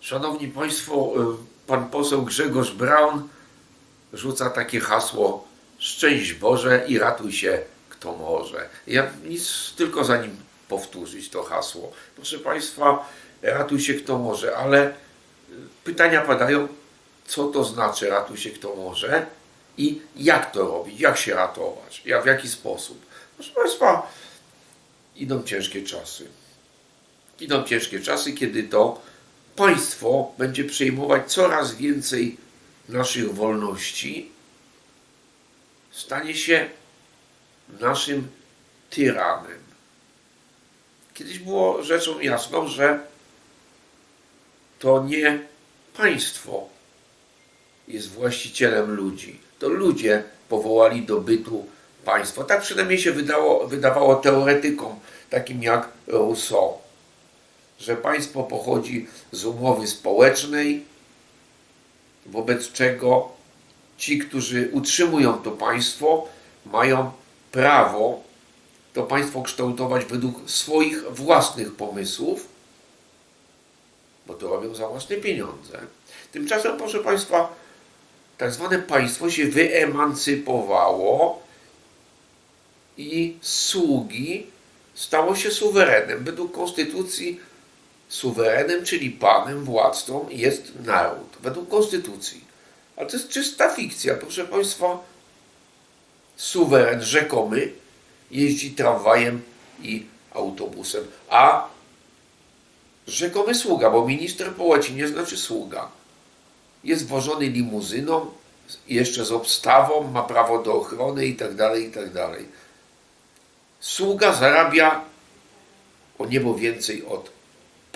Szanowni Państwo, y, pan poseł Grzegorz Braun rzuca takie hasło Szczęść Boże i ratuj się kto może. Ja nic tylko za nim powtórzyć to hasło. Proszę Państwa, ratuj się kto może, ale y, pytania padają, co to znaczy ratuj się kto może i jak to robić, jak się ratować, jak, w jaki sposób. Proszę Państwa, idą ciężkie czasy. Idą ciężkie czasy, kiedy to państwo będzie przejmować coraz więcej naszych wolności, stanie się naszym tyranem. Kiedyś było rzeczą jasną, że to nie państwo jest właścicielem ludzi. To ludzie powołali do bytu państwo. Tak przynajmniej się wydało, wydawało teoretykom, takim jak Rousseau, że państwo pochodzi z umowy społecznej, wobec czego ci, którzy utrzymują to państwo, mają prawo to państwo kształtować według swoich własnych pomysłów, bo to robią za własne pieniądze. Tymczasem, proszę Państwa, tak zwane państwo się wyemancypowało i sługi stało się suwerenem. Według konstytucji suwerenem, czyli panem, władcą jest naród. Według konstytucji. Ale to jest czysta fikcja, proszę Państwa. Suweren rzekomy jeździ tramwajem i autobusem, a rzekomy sługa, bo minister po łacinie znaczy sługa, jest wożony limuzyną, jeszcze z obstawą, ma prawo do ochrony i tak dalej, i tak. Sługa zarabia o niebo więcej od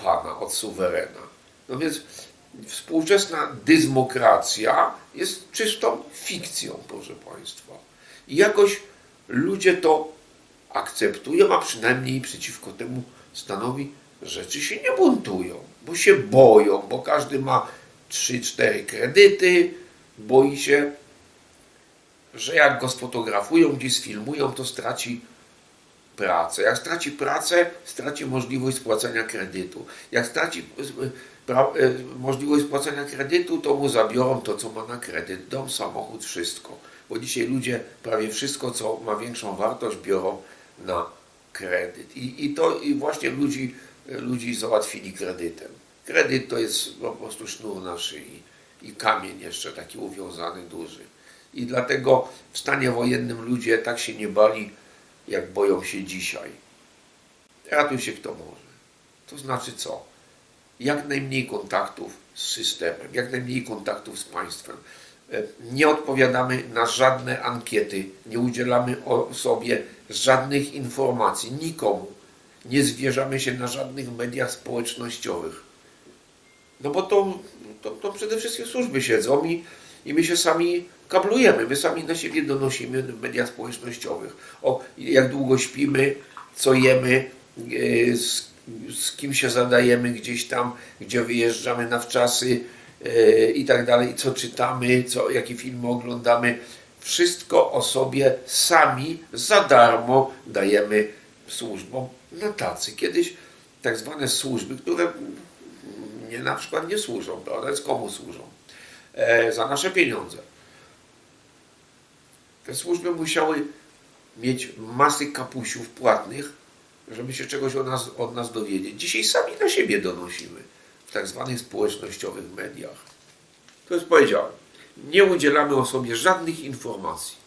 pana, od suwerena. No więc współczesna dyzmokracja jest czystą fikcją, proszę Państwa. I jakoś ludzie to akceptują, a przynajmniej przeciwko temu stanowi rzeczy się nie buntują, bo się boją, bo każdy ma 3-4 kredyty, boi się, że jak go sfotografują, gdzieś sfilmują, to straci pracę. Jak straci pracę, straci możliwość spłacania kredytu. Jak straci e, e, możliwość spłacania kredytu, to mu zabiorą to, co ma na kredyt. Dom, samochód, wszystko. Bo dzisiaj ludzie prawie wszystko, co ma większą wartość, biorą na kredyt. I, i to i właśnie ludzi, ludzi załatwili kredytem. Kredyt to jest po prostu sznur na szyi i kamień jeszcze taki uwiązany duży. I dlatego w stanie wojennym ludzie tak się nie bali, jak boją się dzisiaj. Ratuj się kto może. To znaczy co? Jak najmniej kontaktów z systemem, jak najmniej kontaktów z państwem. E, Nie odpowiadamy na żadne ankiety, nie udzielamy sobie żadnych informacji nikomu. Nie zwierzamy się na żadnych mediach społecznościowych. No bo to, to, to przede wszystkim służby siedzą i, i my się sami kablujemy, my sami na siebie donosimy w mediach społecznościowych. O jak długo śpimy, co jemy, e, z, z kim się zadajemy gdzieś tam, gdzie wyjeżdżamy na wczasy e, i tak dalej, co czytamy, co, jakie filmy oglądamy. Wszystko o sobie sami za darmo dajemy służbom na tacy. Kiedyś tak zwane służby, które nie, na przykład nie służą, prawda? Więc komu służą? E, za nasze pieniądze. Te służby musiały mieć masy kapusiów płatnych, żeby się czegoś od nas, od nas dowiedzieć. Dzisiaj sami na siebie donosimy w tak zwanych społecznościowych mediach. To jest powiedziałem. Nie udzielamy o sobie żadnych informacji.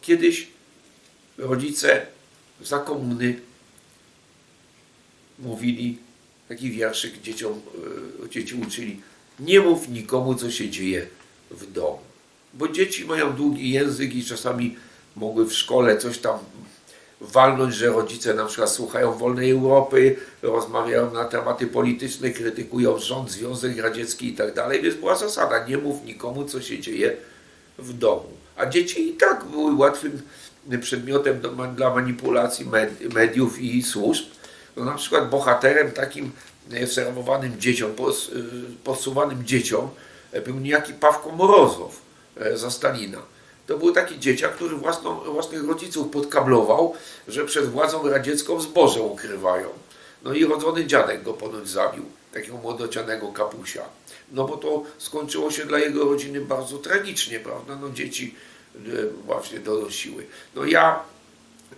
Kiedyś rodzice za komuny mówili, taki wierszyk dzieciom, e, dzieci uczyli, nie mów nikomu, co się dzieje w domu. Bo dzieci mają długi język i czasami mogły w szkole coś tam walnąć, że rodzice na przykład słuchają wolnej Europy, rozmawiają na tematy polityczne, krytykują rząd, Związek Radziecki i tak dalej, więc była zasada, nie mów nikomu, co się dzieje w domu. A dzieci i tak były łatwym przedmiotem do, dla manipulacji med- mediów i służb. No, na przykład bohaterem takim e, serwowanym dzieciom, pos, e, posuwanym dzieciom e, był niejaki Pawko Morozow za Stalina. To był taki dzieciak, który własną, własnych rodziców podkablował, że przed władzą radziecką zboże ukrywają. No i rodzony dziadek go ponoć zabił. takiego młodocianego kapusia. No bo to skończyło się dla jego rodziny bardzo tragicznie, prawda? No dzieci e, właśnie dorosiły. No ja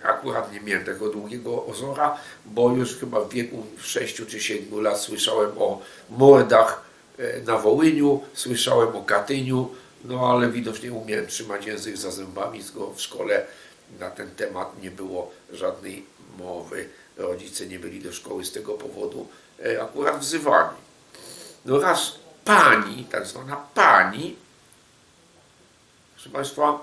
akurat nie miałem tego długiego ozora, bo już chyba w wieku 6 czy 7 lat słyszałem o mordach e, na Wołyniu, słyszałem o Katyniu, no ale widocznie umiałem trzymać język za zębami, skoro w szkole na ten temat nie było żadnej mowy. Rodzice nie byli do szkoły z tego powodu e, akurat wzywani. No raz pani, tak zwana pani, proszę Państwa,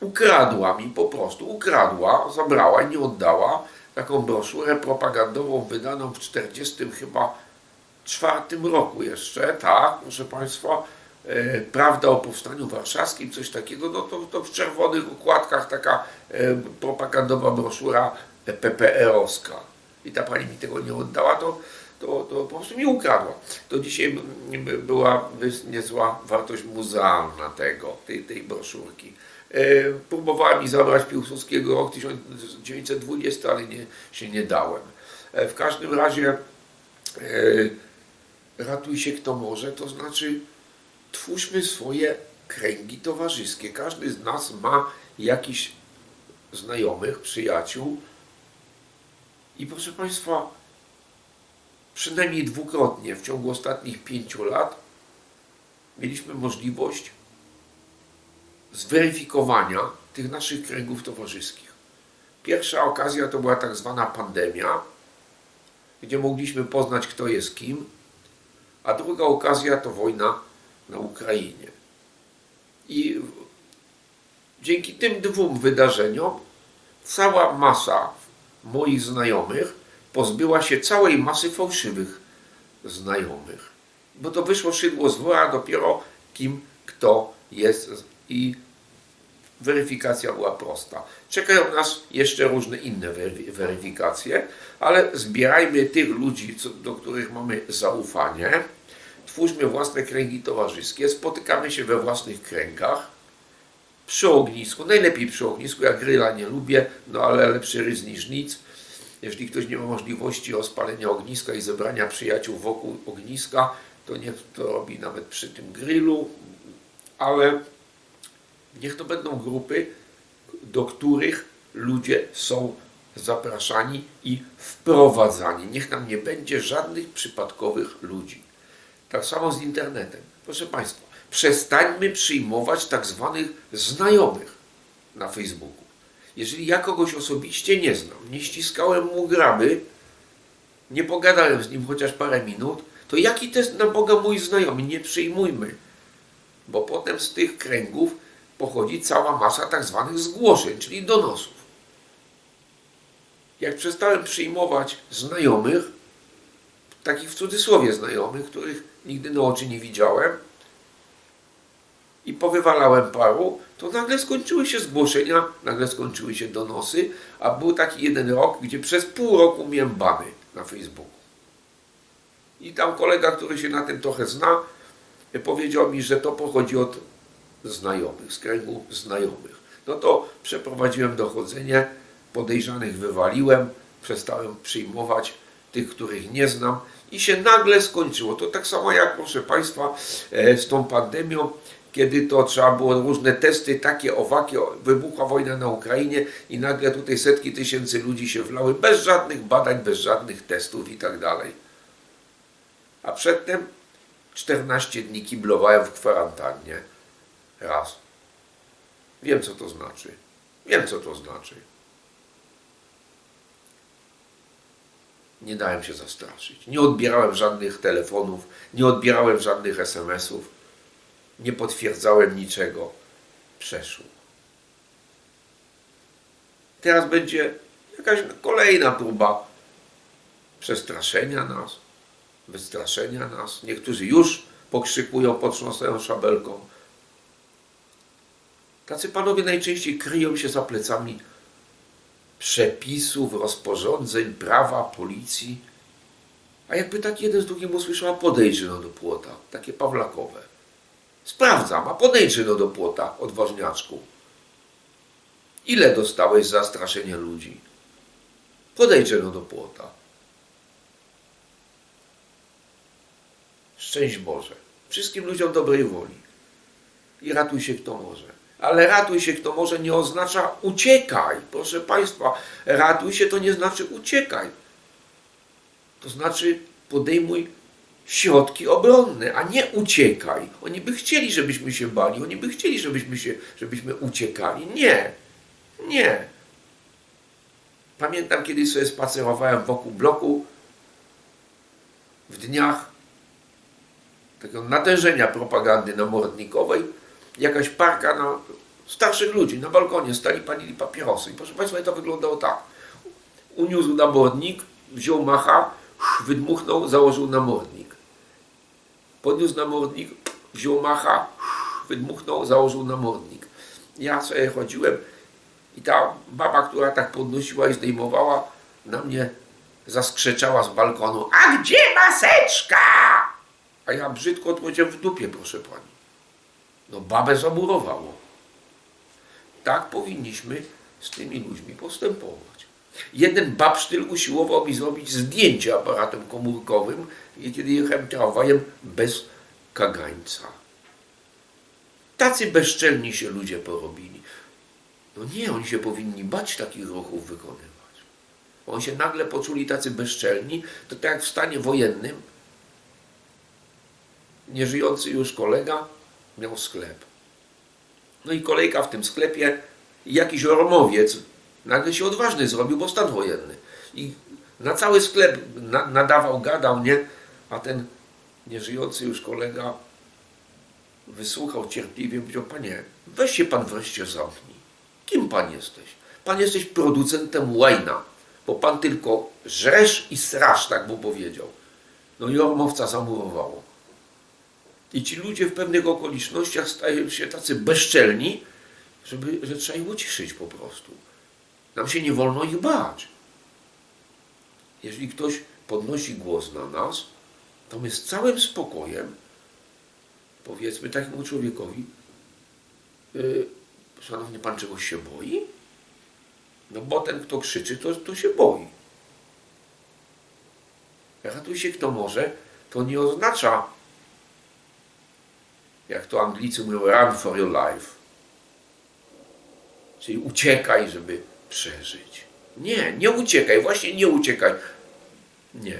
ukradła mi po prostu, ukradła, zabrała i nie oddała taką broszurę propagandową wydaną w 40 chyba czwartym roku jeszcze, tak, proszę Państwa, Prawda o Powstaniu Warszawskim, coś takiego, no to, to w czerwonych okładkach taka e, propagandowa broszura PPR-owska. I ta pani mi tego nie oddała, to, to, to po prostu mi ukradła. To dzisiaj była niezła wartość muzealna tego, tej, tej broszurki. E, Próbowała mi zabrać Piłsudskiego rok 1920, ale nie, się nie dałem. E, W każdym razie e, ratuj się kto może, to znaczy twórzmy swoje kręgi towarzyskie. Każdy z nas ma jakiś znajomych, przyjaciół i proszę Państwa, przynajmniej dwukrotnie w ciągu ostatnich pięciu lat mieliśmy możliwość zweryfikowania tych naszych kręgów towarzyskich. Pierwsza okazja to była tak zwana pandemia, gdzie mogliśmy poznać, kto jest kim, a druga okazja to wojna na Ukrainie. I dzięki tym dwóm wydarzeniom cała masa moich znajomych pozbyła się całej masy fałszywych znajomych. Bo to wyszło szydło z wora dopiero kim kto jest i weryfikacja była prosta. Czekają nas jeszcze różne inne wery- weryfikacje, ale zbierajmy tych ludzi, do których mamy zaufanie, twórzmy własne kręgi towarzyskie, spotykamy się we własnych kręgach, przy ognisku, najlepiej przy ognisku, ja gryla nie lubię, no ale lepszy rys niż nic. Jeżeli ktoś nie ma możliwości rozpalenia ogniska i zebrania przyjaciół wokół ogniska, to niech to robi nawet przy tym grillu, ale niech to będą grupy, do których ludzie są zapraszani i wprowadzani. Niech tam nie będzie żadnych przypadkowych ludzi. Tak samo z internetem. Proszę Państwa, przestańmy przyjmować tak zwanych znajomych na Facebooku. Jeżeli ja kogoś osobiście nie znam, nie ściskałem mu graby, nie pogadałem z nim chociaż parę minut, to jaki test na Boga mój znajomy? Nie przyjmujmy. Bo potem z tych kręgów pochodzi cała masa tak zwanych zgłoszeń, czyli donosów. Jak przestałem przyjmować znajomych, takich w cudzysłowie znajomych, których nigdy na oczy nie widziałem i powywalałem paru, to nagle skończyły się zgłoszenia, nagle skończyły się donosy, a był taki jeden rok, gdzie przez pół roku miałem bany na Facebooku. I tam kolega, który się na tym trochę zna, powiedział mi, że to pochodzi od znajomych, z kręgu znajomych. No to przeprowadziłem dochodzenie, podejrzanych wywaliłem, przestałem przyjmować tych, których nie znam i się nagle skończyło. To tak samo jak, proszę Państwa, e, z tą pandemią, kiedy to trzeba było różne testy, takie, owakie, wybuchła wojna na Ukrainie i nagle tutaj setki tysięcy ludzi się wlały bez żadnych badań, bez żadnych testów i tak dalej. A przedtem 14 dni kiblowałem w kwarantannie. Raz. Wiem, co to znaczy. Wiem, co to znaczy. Nie dałem się zastraszyć. Nie odbierałem żadnych telefonów, nie odbierałem żadnych SMS-ów, nie potwierdzałem niczego. Przeszło. Teraz będzie jakaś kolejna próba przestraszenia nas, wystraszenia nas. Niektórzy już pokrzykują, potrząsają szabelką. Tacy panowie najczęściej kryją się za plecami przepisów, rozporządzeń, prawa, policji. A jakby tak jeden z drugim usłyszał, podejdź no do płota, takie pawlakowe. Sprawdzam, a podejdź no do płota, odważniaczku. Ile dostałeś za straszenie ludzi? Podejdź no do płota. Szczęść Boże. Wszystkim ludziom dobrej woli. I ratuj się kto może. Ale ratuj się kto może nie oznacza uciekaj. Proszę Państwa, ratuj się to nie znaczy uciekaj. To znaczy podejmuj środki obronne, a nie uciekaj. Oni by chcieli, żebyśmy się bali, oni by chcieli, żebyśmy, się, żebyśmy uciekali. Nie, nie. Pamiętam, kiedyś sobie spacerowałem wokół bloku w dniach takiego natężenia propagandy namordnikowej. Jakaś parka na starszych ludzi na balkonie stali, palili papierosy. I proszę Państwa, to wyglądało tak. Uniósł namordnik, wziął macha, wydmuchnął, założył namordnik. Podniósł namordnik, wziął macha, wydmuchnął, założył namordnik. Ja sobie chodziłem i ta baba, która tak podnosiła i zdejmowała, na mnie zaskrzeczała z balkonu A gdzie maseczka? A ja brzydko odpowiedziałem w dupie, proszę pani. No babę zamurowało. Tak powinniśmy z tymi ludźmi postępować. Jeden babsztyl usiłował mi zrobić zdjęcie aparatem komórkowym, kiedy jechałem tramwajem bez kagańca. Tacy bezczelni się ludzie porobili. No nie, oni się powinni bać takich ruchów wykonywać. Oni się nagle poczuli tacy bezczelni, to tak jak w stanie wojennym nieżyjący już kolega miał sklep. No i kolejka w tym sklepie jakiś ormowiec nagle się odważny zrobił, bo stan wojenny. I na cały sklep na, nadawał, gadał, nie? A ten nieżyjący już kolega wysłuchał cierpliwie i powiedział, panie, weź się pan wreszcie zamknij. Kim pan jesteś? Pan jesteś producentem łajna, bo pan tylko żresz i strasz, tak mu powiedział. No i ormowca zamurowało. I ci ludzie w pewnych okolicznościach stają się tacy bezczelni, żeby, że trzeba ich uciszyć po prostu. Nam się nie wolno ich bać. Jeżeli ktoś podnosi głos na nas, to my z całym spokojem powiedzmy takiemu człowiekowi, yy, szanowny pan czegoś się boi? No bo ten, kto krzyczy, to, to się boi. Ratuj się kto może, to nie oznacza, jak to Anglicy mówią, run for your life. Czyli uciekaj, żeby przeżyć. Nie, nie uciekaj, właśnie nie uciekaj. Nie.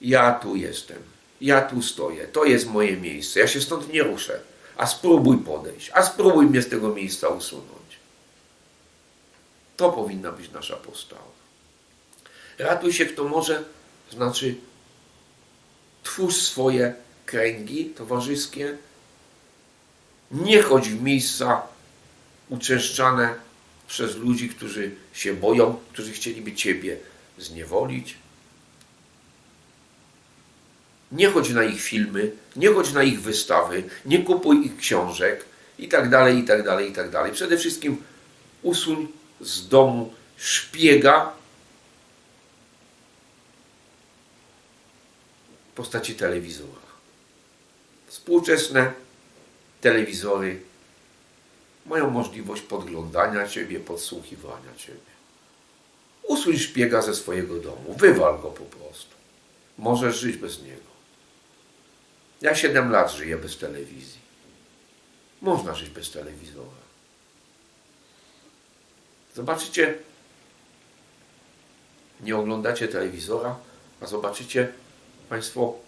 Ja tu jestem. Ja tu stoję. To jest moje miejsce. Ja się stąd nie ruszę. A spróbuj podejść. A spróbuj mnie z tego miejsca usunąć. To powinna być nasza postawa. Ratuj się kto może, znaczy twórz swoje kręgi towarzyskie. Nie chodź w miejsca uczęszczane przez ludzi, którzy się boją, którzy chcieliby Ciebie zniewolić. Nie chodź na ich filmy, nie chodź na ich wystawy, nie kupuj ich książek i tak dalej, i tak dalej, i tak dalej. Przede wszystkim usuń z domu szpiega w postaci telewizora. Współczesne telewizory mają możliwość podglądania Ciebie, podsłuchiwania Ciebie. Usuń szpiega ze swojego domu, wywal go po prostu. Możesz żyć bez niego. Ja 7 lat żyję bez telewizji. Można żyć bez telewizora. Zobaczycie, nie oglądacie telewizora, a zobaczycie Państwo,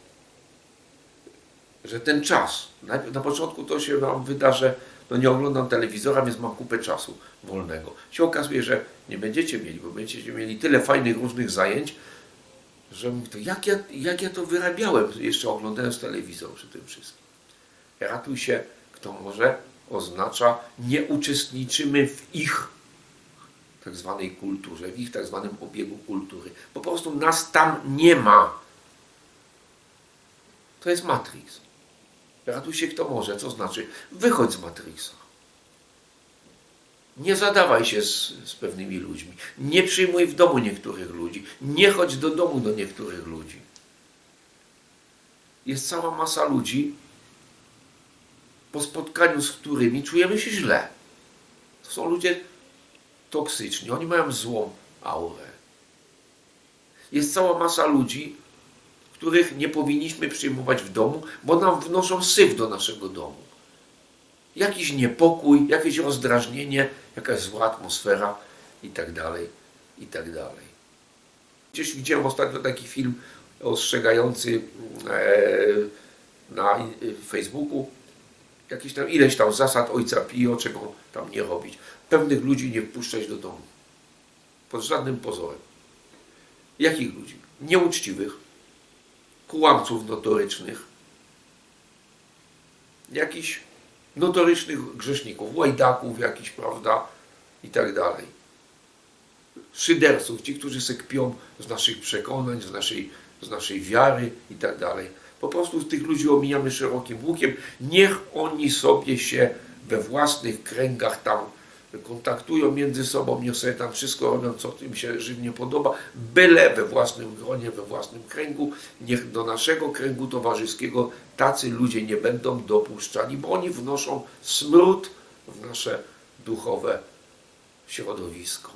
że ten czas, najpierw na początku to się Wam wyda, że no nie oglądam telewizora, więc mam kupę czasu wolnego. Się okazuje, że nie będziecie mieli, bo będziecie mieli tyle fajnych różnych zajęć, że mówię, to jak, ja, jak ja to wyrabiałem, jeszcze oglądając telewizor przy tym wszystkim. Ratuj się, kto może, oznacza nie uczestniczymy w ich tak zwanej kulturze, w ich tak zwanym obiegu kultury. Po prostu nas tam nie ma. To jest Matrix. Ratuj się kto może, co znaczy wychodź z Matrixa. Nie zadawaj się z, z pewnymi ludźmi. Nie przyjmuj w domu niektórych ludzi. Nie chodź do domu do niektórych ludzi. Jest cała masa ludzi, po spotkaniu z którymi czujemy się źle. To są ludzie toksyczni, oni mają złą aurę. Jest cała masa ludzi, których nie powinniśmy przyjmować w domu, bo nam wnoszą syf do naszego domu. Jakiś niepokój, jakieś rozdrażnienie, jakaś zła atmosfera i tak dalej, i tak dalej. Gdzieś widziałem ostatnio taki film ostrzegający e, na e, Facebooku jakieś tam ileś tam zasad ojca Pio, czego tam nie robić. Pewnych ludzi nie wpuszczać do domu. Pod żadnym pozorem. Jakich ludzi? Nieuczciwych, kłamców notorycznych, jakichś notorycznych grzeszników, łajdaków jakichś, prawda, i tak dalej. Szyderców, ci, którzy se kpią z naszych przekonań, z naszej, z naszej wiary i tak dalej. Po prostu tych ludzi omijamy szerokim łukiem. Niech oni sobie się we własnych kręgach tam kontaktują między sobą, niech sobie tam wszystko robią, co im się żywnie podoba, byle we własnym gronie, we własnym kręgu. Niech do naszego kręgu towarzyskiego tacy ludzie nie będą dopuszczani, bo oni wnoszą smród w nasze duchowe środowisko.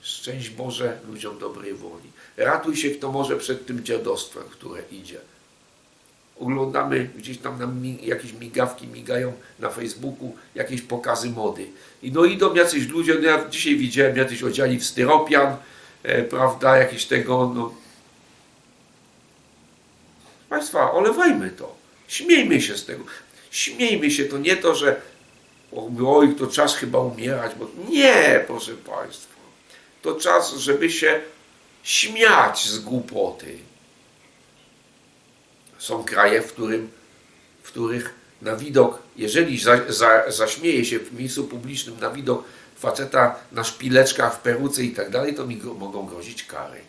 Szczęść Boże ludziom dobrej woli. Ratuj się, kto może przed tym dziadostwem, które idzie. Oglądamy gdzieś tam jakieś migawki migają na Facebooku, jakieś pokazy mody. I no idą jacyś ludzie, no ja dzisiaj widziałem jacyś odziali w styropian, e, prawda, jakieś tego, no. Państwa, olewajmy to. Śmiejmy się z tego. Śmiejmy się, to nie to, że oj, to czas chyba umierać, bo nie, proszę Państwa. To czas, żeby się śmiać z głupoty. Są kraje, w, którym, w których na widok, jeżeli za, za, zaśmieje się w miejscu publicznym na widok faceta na szpileczkach w peruce i tak dalej, to mi mogą grozić kary.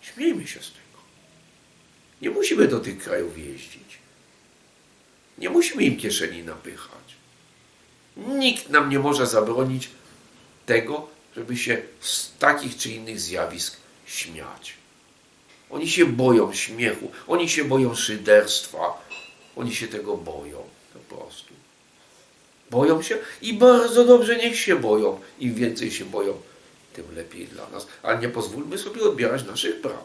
Śmiejmy się z tego. Nie musimy do tych krajów jeździć. Nie musimy im kieszeni napychać. Nikt nam nie może zabronić tego, żeby się z takich czy innych zjawisk śmiać. Oni się boją śmiechu, oni się boją szyderstwa, oni się tego boją po prostu. Boją się i bardzo dobrze niech się boją. Im więcej się boją, tym lepiej dla nas. Ale nie pozwólmy sobie odbierać naszych praw.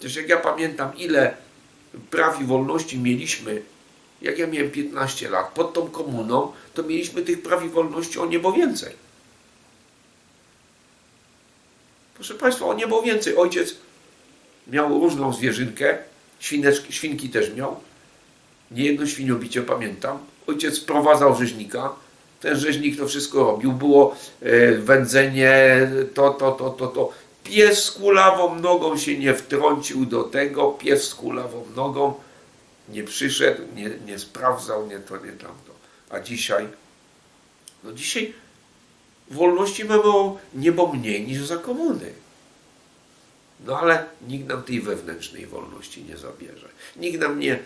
Też jak ja pamiętam, ile praw i wolności mieliśmy, jak ja miałem 15 lat, pod tą komuną, to mieliśmy tych praw i wolności o niebo więcej. Proszę Państwa, o niebo więcej. Ojciec miał różną zwierzynkę, świneczki, świnki też miał. Nie jedno świniobicie pamiętam. Ojciec sprowadzał rzeźnika. Ten rzeźnik to wszystko robił. Było e, wędzenie, to, to, to, to, to. Pies z kulawą nogą się nie wtrącił do tego. Pies z kulawą nogą nie przyszedł, nie, nie sprawdzał, nie to, nie tamto. A dzisiaj, no dzisiaj wolności mamy o niebo mniej niż za komuny. No ale nikt nam tej wewnętrznej wolności nie zabierze. Nikt nam nie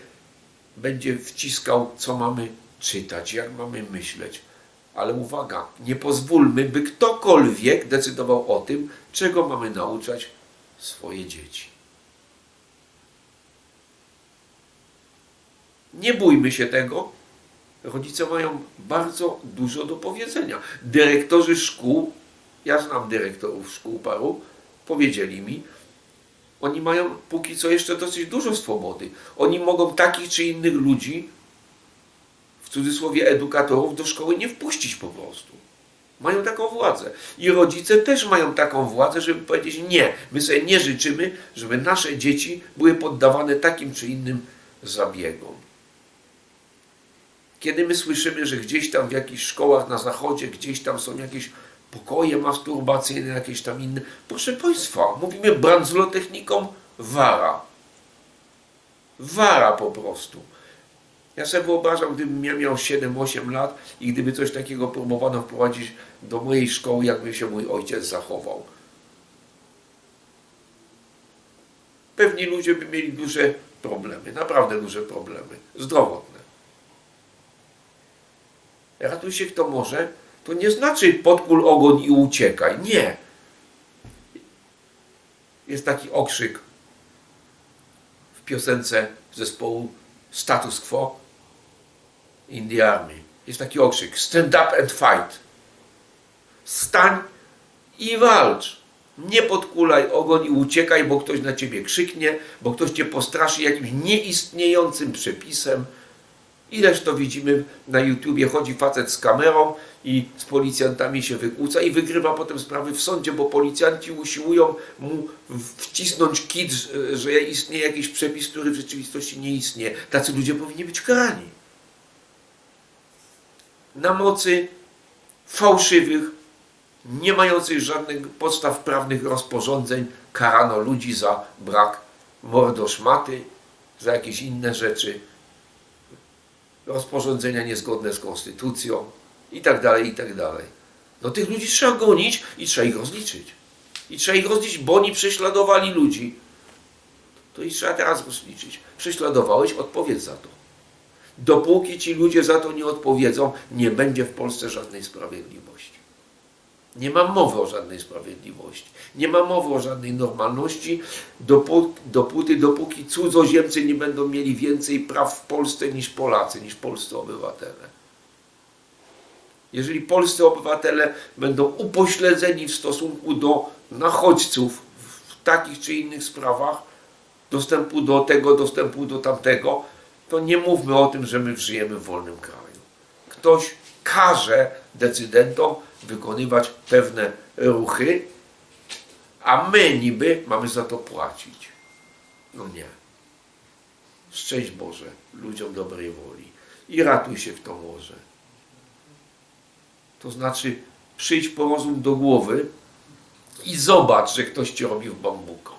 będzie wciskał, co mamy czytać, jak mamy myśleć. Ale uwaga, nie pozwólmy, by ktokolwiek decydował o tym, czego mamy nauczać swoje dzieci. Nie bójmy się tego. Rodzice mają bardzo dużo do powiedzenia. Dyrektorzy szkół, ja znam dyrektorów szkół paru, powiedzieli mi, oni mają póki co jeszcze dosyć dużo swobody. Oni mogą takich czy innych ludzi, w cudzysłowie edukatorów, do szkoły nie wpuścić po prostu. Mają taką władzę. I rodzice też mają taką władzę, żeby powiedzieć nie, my sobie nie życzymy, żeby nasze dzieci były poddawane takim czy innym zabiegom. Kiedy my słyszymy, że gdzieś tam w jakichś szkołach na zachodzie, gdzieś tam są jakieś pokoje masturbacyjne, jakieś tam inne. Proszę Państwa, mówimy brandzlotechnikom wara. Wara po prostu. Ja sobie wyobrażam, gdybym ja miał 7-8 lat i gdyby coś takiego próbowano wprowadzić do mojej szkoły, jakby się mój ojciec zachował. Pewni ludzie by mieli duże problemy, naprawdę duże problemy, zdrowotne. Ratuj się kto może, to nie znaczy podkul ogon i uciekaj. Nie. Jest taki okrzyk w piosence zespołu Status Quo in the Army. Jest taki okrzyk stand up and fight. Stań i walcz. Nie podkulaj ogon i uciekaj, bo ktoś na ciebie krzyknie, bo ktoś cię postraszy jakimś nieistniejącym przepisem. Ileż to widzimy na YouTubie, chodzi facet z kamerą i z policjantami się wykłóca i wygrywa potem sprawy w sądzie, bo policjanci usiłują mu wcisnąć kit, że istnieje jakiś przepis, który w rzeczywistości nie istnieje. Tacy ludzie powinni być karani. Na mocy fałszywych, nie mających żadnych podstaw prawnych rozporządzeń karano ludzi za brak mordoszmaty, za jakieś inne rzeczy rozporządzenia niezgodne z konstytucją i tak dalej, i tak dalej. No tych ludzi trzeba gonić i trzeba ich rozliczyć. I trzeba ich rozliczyć, bo oni prześladowali ludzi. To ich trzeba teraz rozliczyć. Prześladowałeś, odpowiedz za to. Dopóki ci ludzie za to nie odpowiedzą, nie będzie w Polsce żadnej sprawiedliwości. Nie ma mowy o żadnej sprawiedliwości. Nie ma mowy o żadnej normalności, dopó- dopóty, dopóki cudzoziemcy nie będą mieli więcej praw w Polsce niż Polacy, niż polscy obywatele. Jeżeli polscy obywatele będą upośledzeni w stosunku do nachodźców w takich czy innych sprawach, dostępu do tego, dostępu do tamtego, to nie mówmy o tym, że my żyjemy w wolnym kraju. Ktoś każe decydentom wykonywać pewne ruchy, a my niby mamy za to płacić. No nie. Szczęść Boże ludziom dobrej woli i ratuj się kto może. To znaczy przyjdź po rozum do głowy i zobacz, że ktoś ci robi w bambuko.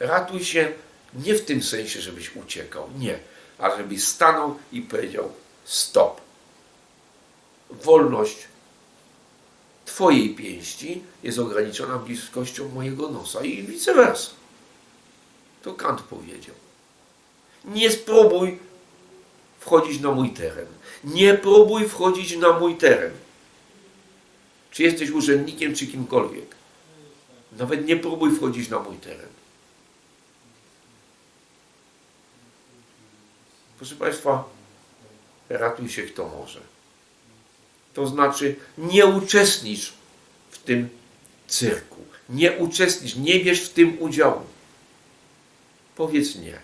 Ratuj się nie w tym sensie, żebyś uciekał, nie, ale żebyś stanął i powiedział stop. Wolność Twojej pięści jest ograniczona bliskością mojego nosa i vice versa. To Kant powiedział. Nie spróbuj wchodzić na mój teren. Nie próbuj wchodzić na mój teren. Czy jesteś urzędnikiem, czy kimkolwiek. Nawet nie próbuj wchodzić na mój teren. Proszę Państwa, ratuj się kto może. To znaczy nie uczestnicz w tym cyrku. Nie uczestnicz, nie bierz w tym udziału. Powiedz nie.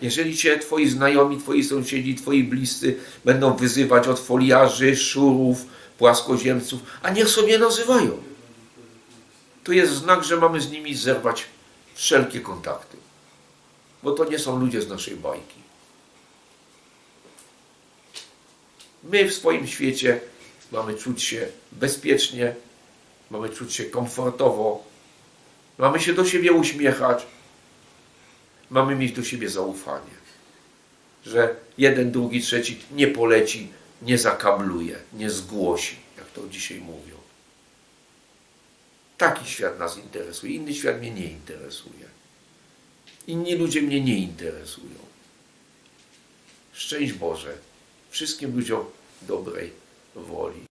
Jeżeli cię twoi znajomi, twoi sąsiedzi, twoi bliscy będą wyzywać od foliarzy, szurów, płaskoziemców, a niech sobie nazywają. To jest znak, że mamy z nimi zerwać wszelkie kontakty. Bo to nie są ludzie z naszej bajki. My w swoim świecie mamy czuć się bezpiecznie, mamy czuć się komfortowo, mamy się do siebie uśmiechać, mamy mieć do siebie zaufanie, że jeden, drugi, trzeci nie poleci, nie zakabluje, nie zgłosi, jak to dzisiaj mówią. Taki świat nas interesuje, inny świat mnie nie interesuje. Inni ludzie mnie nie interesują. Szczęść Boże wszystkim ludziom dobrej woli.